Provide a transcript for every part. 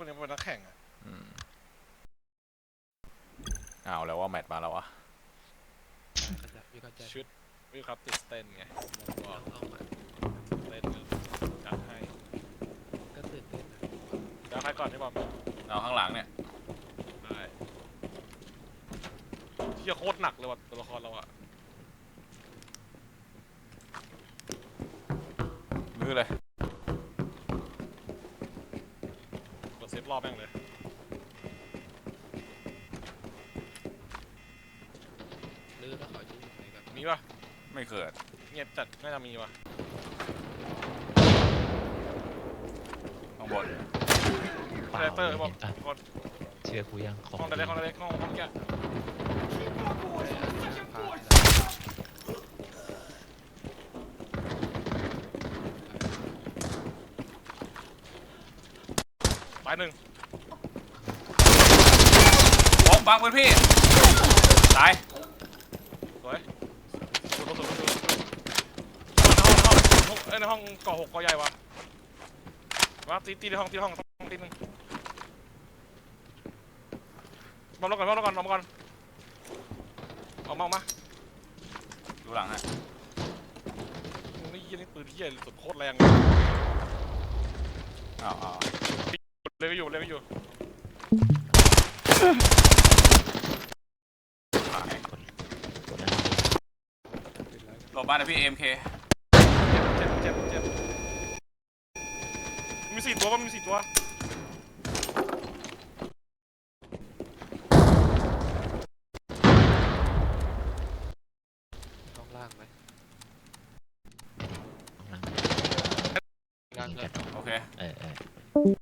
วกนี้มันเป็นนักแข่งอะอืมเอาแล้วว่าแมตช์มาแล้วอะเข้าใจพี่เข้าใจชุดวิวครับติดสเตนไงบอเอากเอามาเล่นจัดให้ก็ตื่นเต้นนะเดี๋ยวใครก่อนที่บอมเอาข้างหลังเนี่ย ได้ที่จะโคตรหนักเลยว่ะตัวละครเราอะมือเลย กดเซฟ รอบแม่งเลย ลื้อแล้วเขาจะอยู่ไหนกันมีป่ะไม่เกิดเงียบจัดน่าจะมีว่ะข้างบนเปล่าเตอร์เตอร์ไม่บอมเห็นปะคนเชื่อกูยังของห้องเล็กห้องเล็กห้องห้องแก พาไป ตายหนึ่งโอ้บังพื้นพี่ตายสวยสวยสวยสวยสวยในห้องในห้องเอ้ยในห้องก่อหกก่อใหญ่ว่ะว่าตีตีในห้องตีในห้องต้องตีหนึ่งบอมลงก่อนบอมลงก่อนบอมก่อนออกมาออกมาดูหลังฮะนี่ยี่นี่ปืนที่ใหญ่สุดโคตรแรงเอาเอา เล่นไม่อยู่เล่นไม่อยู่ตายกดกดแล้วเป็นไรหลบบ้านนะพี่เอ็มเคเจ็บเจ็บเจ็บมีสี่ตัวป่ะมีสี่ตัวห้องล่างไหมข้างหลังล่างยิงเลกัยนโอเค เออเออ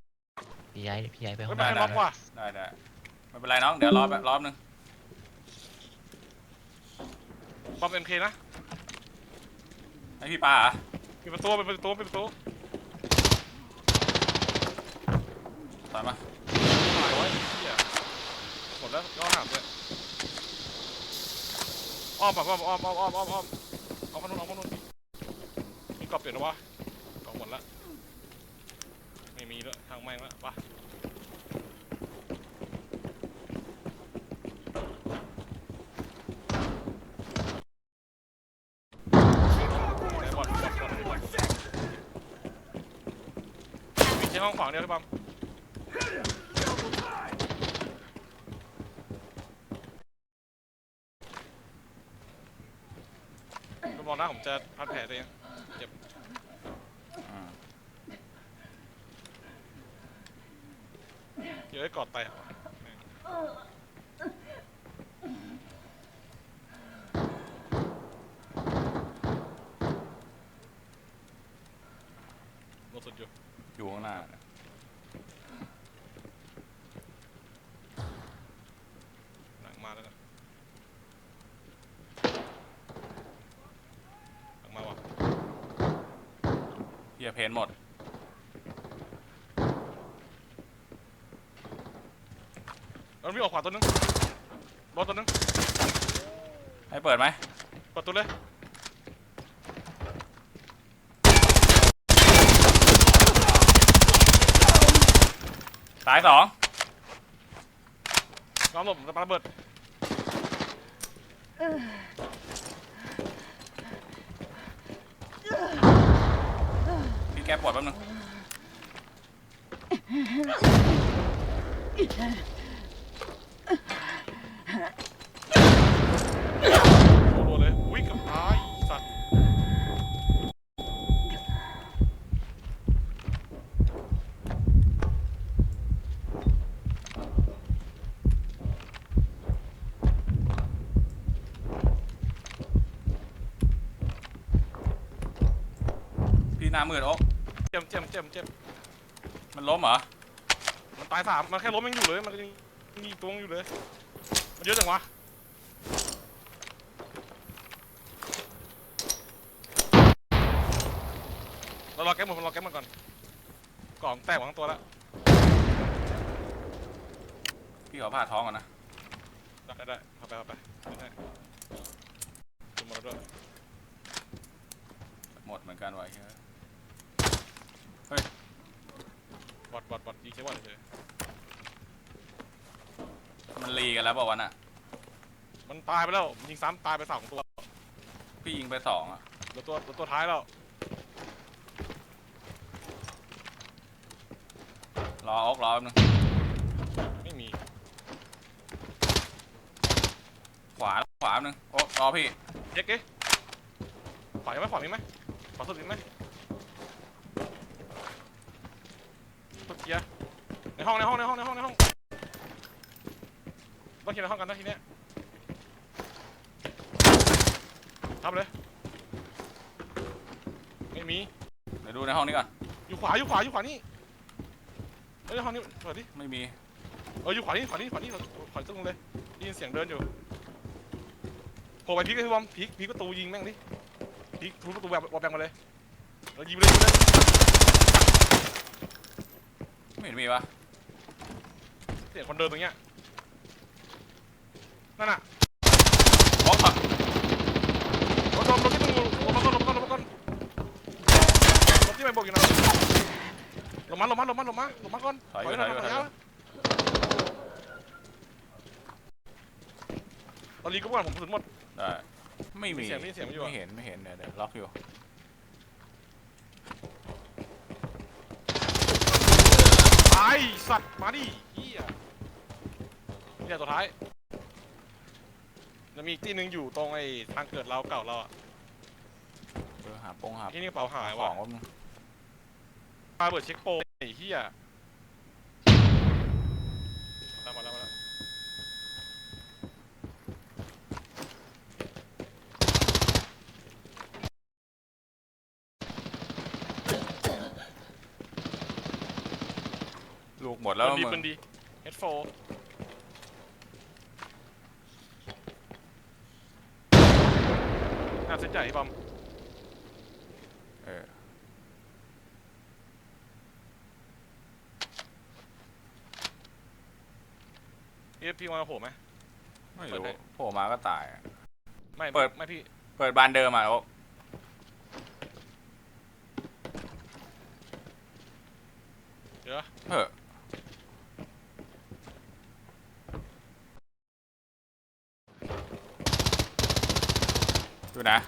พี่ย้ายพี่ย้ายไปห้เฮ้อยงไม่น้ำให้ล็อกว่ะได้ได้ไม่เป็นไรน้อง เดี๋ยวรอแป๊บรอบนึงบอมเอ็มเคนะให้พี่ปาเหรอปิดประตูปิดประตูปิดประตูตอนมาหายไว้เหี้ยหมดแล้วก็หามเลยอ้อมแบบอ้อมอ้อมอ้อมอ้อมอ้อมอ้อมเอาขนมเอาขนมมีกรอบเปลี่ยนหรอวะกรอบหมดละไม่มีแล้ว ทางแม่งละไปไหนบอลบอลบอลมีใช้ห้องขวางเดียวหรือเปล่าก็มองหน้าผมจะพัดแผลตัวเองเจ็บ อืม เดี๋ยวให้กอดไตอะหมดสุดอยู่อยู่ข้างหน้าเนี่ยหนังมาแล้วกันหนังมาว่ะ เฮียเพนหมด แล้วมีออกขวาตัวนึงบอลตัวนึงให้เปิดไหมกดตัวเลยตายสองน้องหลบจะปาระเบิดพี่แก้ปวดแป๊บนึง รัวเลยวิ่งกับตายสัตว์พี่หน้ามืดโอ๊กเจ็บเจ็บเจ็บเจ็บมันล้มเหรอ มันตายสามมันแค่ล้มยังอยู่เลยมันยัง มีอีกตัวยังอยู่เลย มันเยอะจังวะเรารอแก๊ปหมดเรารอแก๊ปมันก่อน กล่องแตกหวังตัวแล้วพี่ขอผ่าท้องก่อนนะ ได้ได้เอาไปเอาไปไม่ได้ขึ้นมาแล้วด้วยหมดเหมือนกันไวะเฮียบอลอดบอดบอดยิงเช็คบอดเฉยมันรี กันแล้วเปล่าวะน่ะๆมันตายไปแล้วยิงซ้ำตายไปสองตัวพี่ยิงไปสองอะเหลือตัวเหลือตัวท้ายแล้วรอโอ๊กรอแป๊บนึงไม่มีขวาขวาแป๊บนึงโอ๊กรอพี่เช็คดิขวายังไหมขวามีไหมขวาสุดมีไหมตัวเกียร์ในห้องในห้องในห้องในห้องในห้อง ต้องเคลียร์ในห้องกันนะทีเนี้ยทับเลย ไม่มี เดี๋ยวดูในห้องนี้ก่อน อยู่ขวา อยู่ขวา อยู่ขวานี่เอ้ยห้องนี้เปิดดิ ไม่มี เอออยู่ขวานี่ขวานี่ขวานี่ขวาตรงเลยได้ยินเสียงเดินอยู่โผล่ไปพลิกเลยพี่บอมพลิกพลิกประตูยิงแม่งดิพลิกทุบประตูแบบวอลแบงมาเลยแล้วยิงไปเลยยิงไปเลยไม่เห็นมีวะเสียงคนเดินตรงเนี้ย นั่นน่ะโอ๊กอะรถลมรถที่มึงลงมาก่อนลงมาก่อนลงมาก่อนรถที่มันบอกอยู่นะลงมาลงมาลงมาลงมาลงมาก่อนถอยถอยถอยตอนนี้ก็ว่าผมถึงหมด ได้ไม่มีมีเสียงมีเสียงอยู่อะไม่เห็นไม่เห็นเดี๋ยวเดี๋ยวล็อกอยู่ตายสัตว์มาดิเฮียนี่แหละตัวท้าย จะมีที่หนึ่งอยู่ตรงไอ้ทางเกิดเราเก่าเราอะเออหาปงหาที่นี่เป๋าหายว่ะมาเปิดเช็คโปรไอ้เหี้ยลูกหมดแล้วมึงดีดี H4 ชุดใหญ่พี่บอม เออ นี่พี่มาโผล่ไหม ไม่รู้โผล่มาก็ตายไม่เปิด ไม่พี่ เปิดบานเดิมอะโอ๊ะเดี๋ยวะเออดูนะ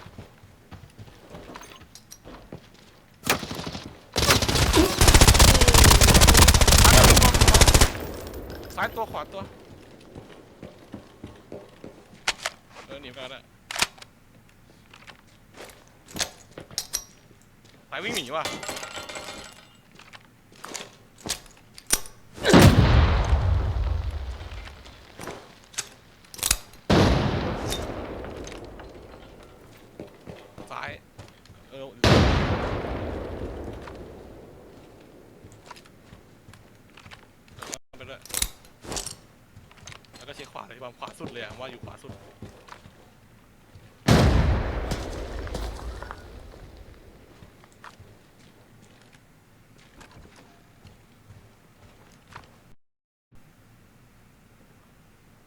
ซ้ายตัวขวาตัวเดินหนีไปแล้วสายวิ่งหนีว่ะซ้าย เออ ไปด้วยแล้วก็เช็คขวาเลยที่ บอมขวาสุดเลยอะว่าอยู่ขวาสุด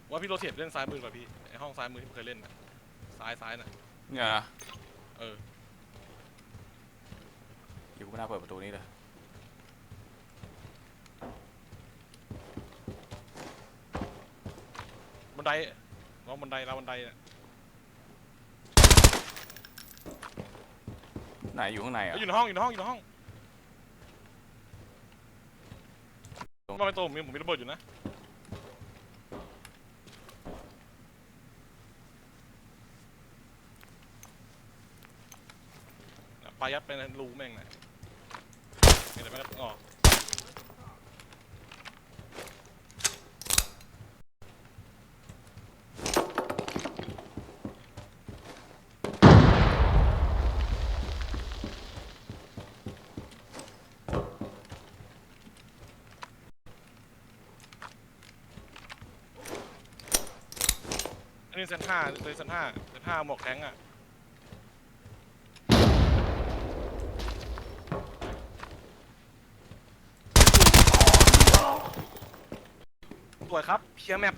ว่าพี่โรเทตเล่นซ้ายมือก่อนพี่ไอห้องซ้ายมือที่ผมเคยเล่นน่ะซ้ายซ้ายน่ะ เนี่ยนะเออ อยู่ไม่น่าเปิดประตูนี้เลย นไดน้องบันไดราวบันไดน่ะไหนอยู่ข้างในอะเอ้ยอยู่ในห้องอยู่ในห้องอยู่ในห้องมาเป็นตัวผมมีผมมีระเบิดอยู่นะน่ะปลายัดไปในรูแม่งนะเดี๋ยวแม่งก็ออก อันเซนห้าเลยเซนห้าเซนห้าหมวกแข้งอะสวยครับเพียร์แมป